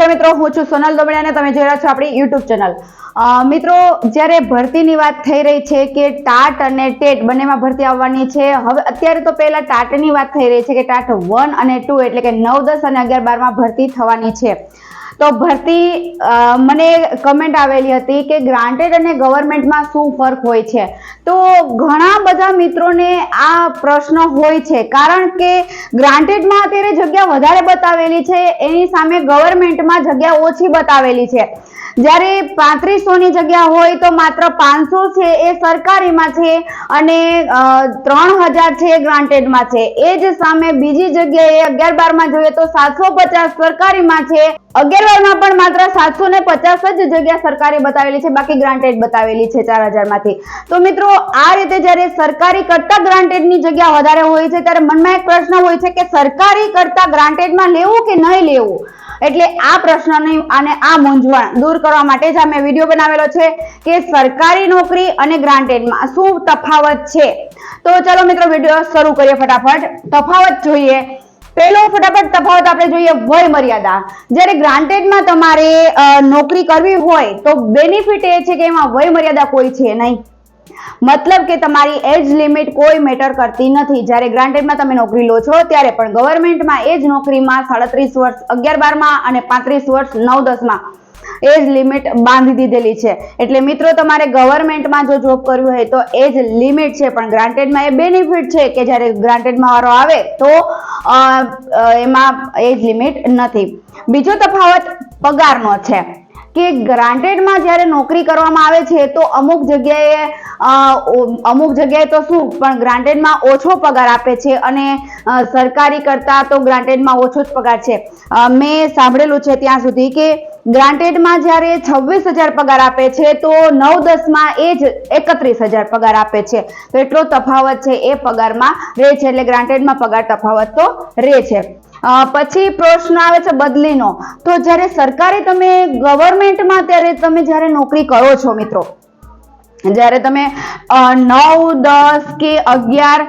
નમસ્કાર મિત્રો, હું છું સોનલ દોમડિયા અને તમે જોઈ રહ્યા છો આપણી યુટ્યુબ ચેનલ મિત્રો, જ્યારે ભરતીની વાત થઈ રહી છે કે ટાટ અને ટેટ બંનેમાં ભરતી આવવાની છે, હવે અત્યારે તો પહેલા ટાટની વાત થઈ રહી છે કે ટાટ વન અને ટુ એટલે કે નવ, દસ અને અગિયાર, બારમાં ભરતી થવાની છે. તો ભરતી મને કમેન્ટ આવેલી હતી કે ગ્રાન્ટેડ અને ગવર્મેન્ટમાં શું ફરક હોય છે? તો ઘણા બધા મિત્રોને આ પ્રશ્ન હોય છે. કારણ કે ગ્રાન્ટેડમાં અત્યારે જગ્યા વધારે બતાવેલી છે, એની સામે ગવર્મેન્ટમાં જગ્યા ઓછી બતાવેલી છે. જ્યારે પાંત્રીસોની જગ્યા હોય તો માત્ર પાંચસો છે એ સરકારીમાં છે અને ત્રણ હજાર છે ગ્રાન્ટેડમાં છે. એ જ સામે બીજી જગ્યાએ અગિયાર બારમાં જોઈએ તો સાતસો પચાસ સરકારીમાં છે. અગિયાર બારમાં પણ માત્ર સાતસો ને પચાસ જ જગ્યા સરકારી બતાવેલી છે, બાકી ગ્રાન્ટેડ બતાવેલી છે ચાર હજારમાંથી. તો મિત્રો, આ રીતે જ્યારે સરકારી કરતા ગ્રાન્ટેડની જગ્યા વધારે હોય છે, ત્યારે મનમાં એક પ્રશ્ન હોય છે કે સરકારી કરતા ગ્રાન્ટેડમાં લેવું કે નહીં લેવું? એટલે આ પ્રશ્નની અને આ મૂંઝવણ દૂર કરવા માટે જ અમે વીડિયો બનાવેલો છે કે સરકારી નોકરી અને ગ્રાન્ટેડમાં શું તફાવત છે? તો ચાલો મિત્રો વીડિયો શરૂ કરીએ ફટાફટ. તફાવત જોઈએ. પહેલો ફટાફટ તફાવત આપણે જોઈએ વય મર્યાદા. જ્યારે ગ્રાન્ટેડમાં તમારે નોકરી કરવી હોય તો બેનિફિટ એ છે કે એમાં વય મર્યાદા કોઈ છે નહીં. મતલબ કે તમારી એજ લિમિટ કોઈ મેટર કરતી નથી. જ્યારે ગ્રાન્ટેડમાં તમે નોકરી લો છો, ત્યારે પણ ગવર્મેન્ટમાં એજ નોકરીમાં સાડત્રીસ વર્ષ અગિયાર બારમાં અને પાંત્રીસ વર્ષ નવ દસમાં એજ લિમિટ બાંધી દીધેલી છે. એટલે મિત્રો, તમારે ગવર્મેન્ટમાં જો જોબ કરવી હોય તો એ જ લિમિટ છે. પણ ગ્રાન્ટેડમાં એ બેનિફિટ છે કે જ્યારે ગ્રાન્ટેડમાં વારો આવે તો એમાં એ જ લિમિટ નથી. બીજો તફાવત પગારનો છે કે ગ્રાન્ટેડમાં જ્યારે નોકરી કરવામાં આવે છે તો અમુક જગ્યાએ અમુક જગ્યાએ તો શું, પણ ગ્રાન્ટેડમાં ઓછો પગાર આપે છે અને સરકારી કરતાં તો ગ્રાન્ટેડમાં ઓછો જ પગાર છે. મેં સાંભળેલું છે ત્યાં સુધી કે ગ્રાન્ટેડમાં જ્યારે છવ્વીસ હજાર પગાર આપે છે, તો નવ દસમાં એ જ એકત્રીસ હજાર પગાર આપે છે. તો એટલો તફાવત છે એ પગારમાં રહે છે, એટલે ગ્રાન્ટેડમાં પગાર તફાવત તો રહે છે. પછી પ્રશ્ન આવે છે બદલીનો. તો જ્યારે સરકારી તમે ગવર્મેન્ટમાં ત્યારે તમે જ્યારે નોકરી કરો છો મિત્રો, જ્યારે તમે નવ દસ કે અગિયાર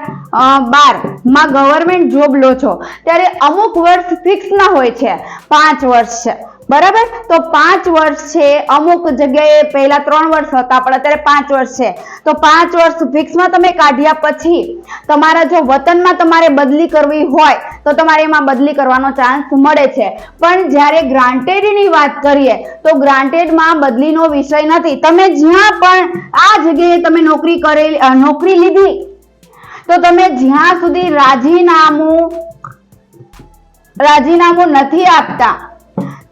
બારમાં ગવર્મેન્ટ જોબ લો છો, ત્યારે અમુક વર્ષ ફિક્સ ના હોય છે. પાંચ વર્ષ છે. બરાબર? તો પાંચ વર્ષ છે, અમુક જગ્યાએ પહેલા ત્રણ વર્ષ હતા, પણ અત્યારે પાંચ વર્ષ છે. તો પાંચ વર્ષ ફિક્સમાં તમે કાઢ્યા પછી તમારા જો વતનમાં તમારે બદલી કરવી હોય, તો તમારે એમાં બદલી કરવાનો ચાન્સ મળે છે. પણ જ્યારે ગ્રાન્ટેડની વાત કરીએ, તો ગ્રાન્ટેડમાં બદલીનો વિષય નથી. તમે જ્યાં પણ આ જગ્યાએ તમે નોકરી કરેલી નોકરી લીધી, તો તમે જ્યાં સુધી રાજીનામું રાજીનામું નથી આપતા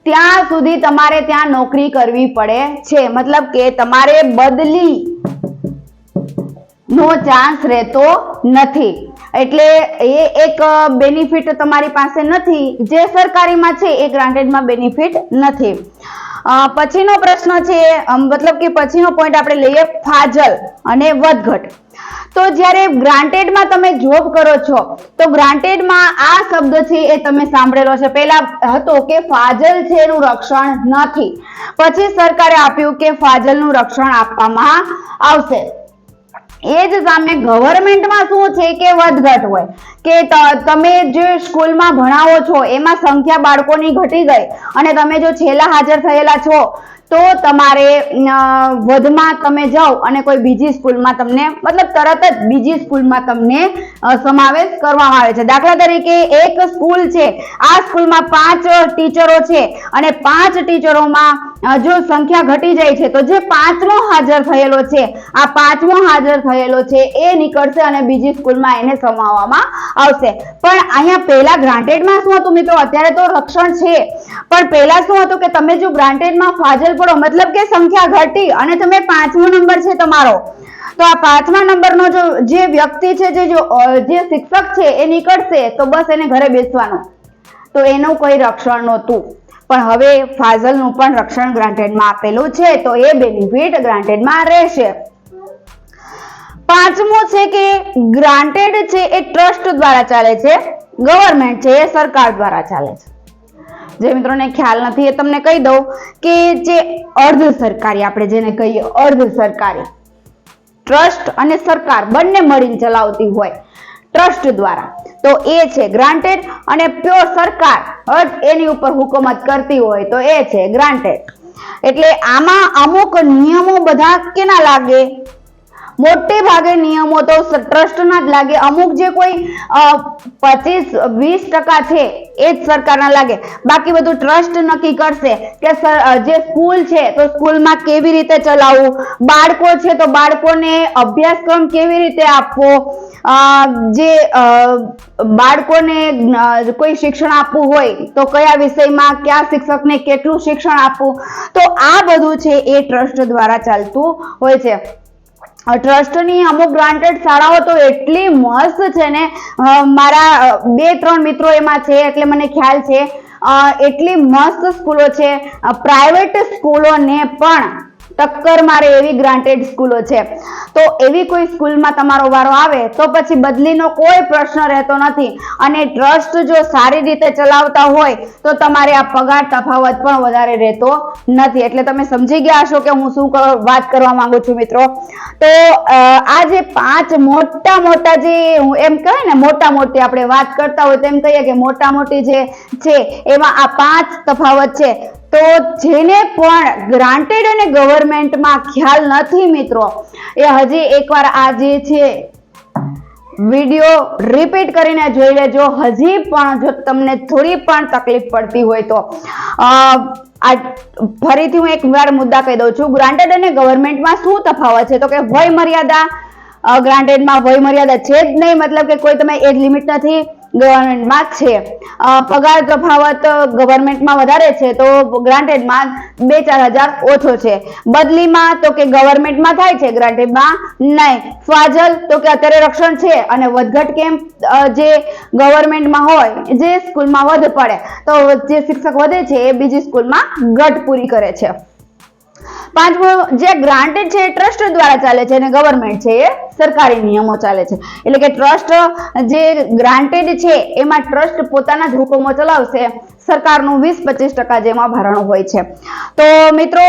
ત્યાં સુધી તમારે ત્યાં નોકરી કરવી પડે છે. મતલબ કે તમારે બદલી નો ચાન્સ રહેતો નથી. એટલે એ એક બેનિફિટ તમારી પાસે નથી. જે સરકારીમાં છે એ ગ્રાન્ટેડમાં બેનિફિટ નથી. પછીનો પ્રશ્ન છે મતલબ કે પછીનો પોઈન્ટ આપણે લઈએ ફાજલ અને વધઘટ. તો જ્યારે ગ્રાન્ટેડમાં તમે જોબ કરો છો, તો ગ્રાન્ટેડમાં આ શબ્દ છે એ તમે સાંભળેલો છે પહેલા હતો કે ફાજલ છે એનું રક્ષણ નથી. પછી સરકારે આપ્યું કે ફાજલનું રક્ષણ આપવામાં આવશે. એ જ સામે ગવર્મેન્ટમાં શું છે કે વધઘટ હોય. કે તમે જે સ્કૂલમાં ભણાવો છો, એમાં સંખ્યા બાળકોની ઘટી ગઈ. અને તમે જો છેલ્લા હાજર થયેલા છો તો તમારે વધમાં તમે જાઓ અને કોઈ બીજી સ્કૂલમાં તમને, મતલબ તરત જ બીજી સ્કૂલમાં તમને સમાવેશ કરવામાં આવે છે. દાખલા તરીકે એક સ્કૂલ છે, આ સ્કૂલમાં પાંચ ટીચરો છે અને પાંચ ટીચરોમાં જો સંખ્યા ઘટી જાય છે, તો જે પાંચમો હાજર થયેલો છે, આ પાંચમો હાજર થયેલો છે, એ નીકળશે અને બીજી સ્કૂલમાં એને સમાવવામાં આવશે. પણ અહીંયા પહેલા ગ્રાન્ટેડમાં શું હતું મિત્રો? અત્યારે તો રક્ષણ છે. પણ પહેલા શું હતું કે તમે જો ગ્રાન્ટેડમાં ફાજલ પડો મતલબ કે સંખ્યા ઘટી અને તમે પાંચમો નંબર છે તમારો. તો આ પાંચમા નંબરનો જો, જે વ્યક્તિ છે, જો જે શિક્ષક છે, એ નીકળશે, તો બસ એને ઘરે બેસવાનું. તો એનું કોઈ રક્ષણ નહોતું. પણ હવે ફાઝલનું પણ રક્ષણ ગ્રાન્ટેડમાં આપેલું છે, તો એ બેનિફિટ ગ્રાન્ટેડમાં રહેશે. પાંચમું છે કે ગ્રાન્ટેડ છે, એ ટ્રસ્ટ દ્વારા ચાલે છે, ગવર્મેન્ટ છે, એ સરકાર દ્વારા ચાલે છે. જે મિત્રોને ખ્યાલ નથી એ તમને કહી દઉં કે જે અર્ધ સરકારી, આપણે જેને કહીએ અર્ધ સરકારી, ટ્રસ્ટ અને સરકાર બંને મળીને ચલાવતી હોય ટ્રસ્ટ દ્વારા. તો એ છે ગ્રાન્ટેડ અને પ્યોર સરકાર એની ઉપર હુકુમત કરતી હોય તો એ છે ગ્રાન્ટેડ એટલે આમાં અમુક નિયમો બધા કેના લાગે? મોટે ભાગે નિયમો તો ટ્રસ્ટના જ લાગે. અમુક જે કોઈ પચીસ, વીસ ટકા છે, એ જ સરકારના લાગે. બાકી બધું ટ્રસ્ટ નક્કી કરશે કે જે સ્કૂલ છે, તો સ્કૂલમાં કેવી રીતે ચલાવવું? બાળકો છે, તો બાળકોને અભ્યાસક્રમ કેવી રીતે આપવો? જે બાળકોને કોઈ શિક્ષણ આપવું હોય, તો કયા વિષયમાં કયા શિક્ષકને કેટલું શિક્ષણ આપવું? તો આ બધું છે એ ટ્રસ્ટ દ્વારા ચાલતું હોય છે. ટ્રસ્ટની અમુક ગ્રાન્ટેડ શાળાઓ તો એટલી મસ્ત છે ને મારા બે, ત્રણ મિત્રો એમાં છે, એટલે મને ખ્યાલ છે. એટલી મસ્ત સ્કૂલો છે. પ્રાઇવેટ સ્કૂલોને પણ ટક્કર મારે એવી ગ્રાન્ટેડ સ્કૂલો છે. તો એવી કોઈ સ્કૂલમાં તમારો વારો આવે તો પછી બદલીનો કોઈ પ્રશ્ન રહેતો નથી. અને ટ્રસ્ટ જો સારી રીતે ચલાવતા હોય તો તમારે આ પગાર તફાવત પણ વધારે રહેતો નથી. એટલે તમે સમજી ગયા હશો કે હું શું વાત કરવા માંગુ છું મિત્રો. તો આ જે પાંચ મોટા મોટા જે હું એમ કહેવાય ને, મોટા મોટી આપણે વાત કરતા હોય તેમ કહીએ કે મોટા મોટી જે છે, એમાં આ પાંચ તફાવત છે. તો જેને પણ ગ્રાન્ટેડ અને ગવર્મેન્ટમાં ખ્યાલ નથી મિત્રો, એ હજી એકવાર આ જે છે, વીડિયો રિપીટ કરીને જોઈ લેજો. હજી પણ જો તમને થોડી પણ તકલીફ પડતી હોય તો આ ફરીથી હું એક વાર મુદ્દા કહી દઉં છું. ગ્રાન્ટેડ અને ગવર્મેન્ટમાં શું તફાવત છે? તો કે વય મર્યાદા ગ્રાન્ટેડમાં વય મર્યાદા છે જ નહીં. મતલબ કે કોઈ તમે એજ લિમિટ નથી. ગવર્મેન્ટમાં છે. પગાર તફાવત ગવર્મેન્ટમાં વધારે છે, તો ગ્રાન્ટેડમાં બે ચાર હજાર ઓછો છે. બદલીમાં તો કે ગવર્મેન્ટમાં થાય છે, ગ્રાન્ટેડમાં નહીં. ફાજલ તો કે અત્યારે રક્ષણ છે, અને વધઘટ કેમ્પ જે ગવર્મેન્ટમાં હોય, જે સ્કૂલમાં વધ પડે, તો જે શિક્ષક વધે છે, એ બીજી સ્કૂલમાં ઘટ પૂરી કરે છે. પાંચમું, જે ગ્રાન્ટેડ છે, એ ટ્રસ્ટ દ્વારા ચાલે છે, અને ગવર્મેન્ટ છે એ સરકારી નિયમો ચાલે છે. એટલે કે ટ્રસ્ટ જે ગ્રાન્ટેડ છે, એમાં ટ્રસ્ટ પોતાના જ હુકમો ચલાવશે, સરકારનું વીસ પચીસ ટકા જેમાં ભરણ હોય છે. તો મિત્રો,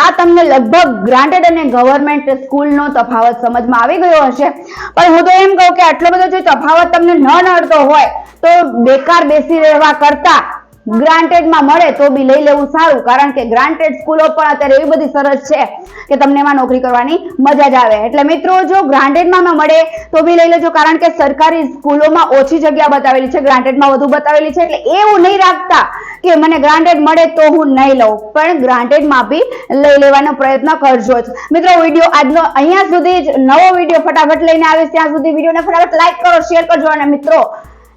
આ તમને લગભગ ગ્રાન્ટેડ અને ગવર્મેન્ટ સ્કૂલનો તફાવત સમજમાં આવી ગયો હશે. પણ હું તો એમ કહું કે આટલો બધો જે તફાવત તમને ન નડતો હોય, તો બેકાર બેસી રહેવા કરતા ગ્રાન્ટેડમાં મળે તો બી લઈ લેવું સારું, કારણ કે ગ્રાન્ટેડ સ્કૂલો પણ અત્યારે એવી બધી સરસ છે કે તમને એમાં નોકરી કરવાની મજા જ આવે. એટલે મિત્રો, જો ગ્રાન્ટેડમાં મળે તો બી લઈ લેજો, કારણ કે સરકારી સ્કૂલોમાં ઓછી જગ્યા બતાવેલી છે ગ્રાન્ટેડમાં વધુ બતાવેલી છે, એટલે એવું નહીં રાખતા કે મને ગ્રાન્ટેડ મળે તો હું નહીં લઉં. પણ ગ્રાન્ટેડમાં બી લઈ લેવાનો પ્રયત્ન કરજો જ. મિત્રો, વીડિયો આજનો અહીંયા સુધી જ, નવો વીડિયો ફટાફટ લઈને આવીશ. ત્યાં સુધી વિડીયોને ફટાફટ લાઈક કરો શેર કરજો, અને મિત્રો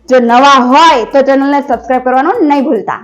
જો નવા હોય તો ચેનલને સબસ્ક્રાઈબ કરવાનું નહીં ભૂલતા.